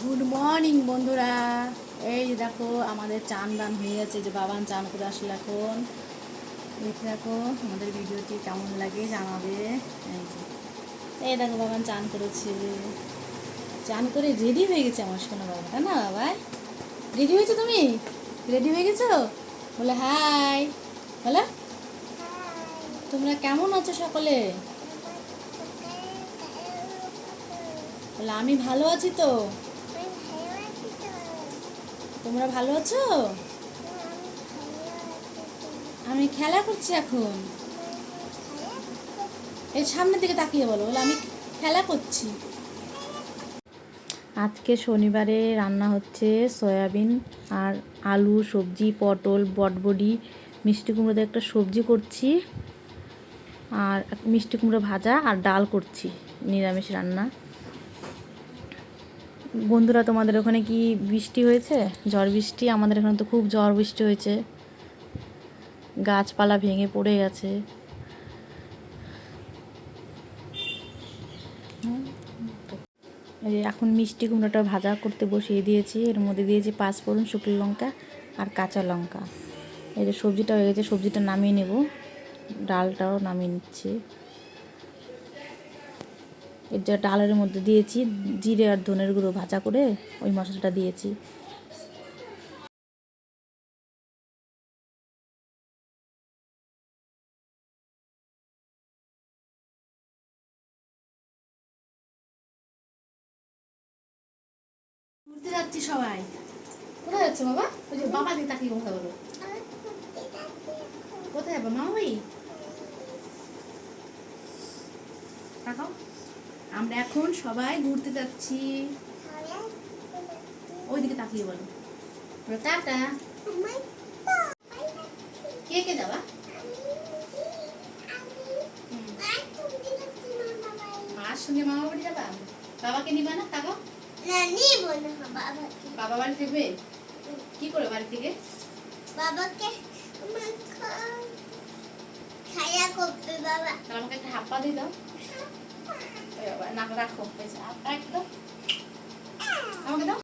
Good morning বন্ধুরা। এই দেখো, আমাদের চান দান হয়ে গেছে যে বাবান চান করে আসলে এখন। দেখে দেখো আমাদের ভিডিওটি কেমন লাগে জানাবে। এই যে, এই দেখো বাবান চান করেছে। চান করে রেডি হয়ে গেছে আমার সোনা বাবা, তাই না বাবাই রেডি হয়েছো তুমি? রেডি হয়ে গেছো? বলে হাই বলে, তোমরা কেমন আছো সকলে? আমি ভালো আছি তো। তোমরা ভালো আছো? আমি খেলা করছি এখন। এই সামনের দিকে তাকিয়ে বলো, বলে, আমি খেলা করছি। আজকে শনিবারে রান্না হচ্ছে সয়াবিন আর আলু, সবজি, পটল, বটবডি, মিষ্টি কুমড়ো দিয়ে একটা সবজি করছি আর মিষ্টি কুমড়ো ভাজা আর ডাল করছি, নিরামিষ রান্না। বন্ধুরা, তোমাদের ওখানে কি বৃষ্টি হয়েছে? ঝড় বৃষ্টি? আমাদের এখানে তো খুব ঝড় বৃষ্টি হয়েছে। গাছপালা ভেঙে পড়ে গেছে। এখন মিষ্টি কুমড়োটা ভাজা করতে বসিয়ে দিয়েছি। এর মধ্যে দিয়েছি পাঁচফোড়ন, শুকনো লঙ্কা আর কাঁচা লঙ্কা। এই যে সবজিটা হয়ে গেছে, সবজিটা নামিয়ে নেব। ডালটাও নামিয়ে নিচ্ছি। এর যা ডালের মধ্যে দিয়েছি, জিরে আর ধনের গুঁড়ো ভাজা করে ওই মশলাটা দিয়েছি। ঘুরতে যাচ্ছি সবাই। কোথায় যাচ্ছে বাবা? ওই যে বাবা দিয়ে তাকিয়ে কথা বলো। কোথায় যাব? মামা ভাই আমরা এখন সবাই ঘুরতে যাচ্ছি। ওইদিকে তাকিয়ে বলো। টাটা। কে কে যাবা? মার সঙ্গে মামা বাড়ি যাবা? বাবাকে নিবা না তাকাও বাবা বাড়ি থাকবে? কি করে বাড়ি থেকে? বাবাকে খায়া করবে বাবা। তাহলে আমাকে একটা হাপ্পা দিয়ে দাও। এই বাবা, না রাখো হয়েছে আর একটু দাও আমাকে দাও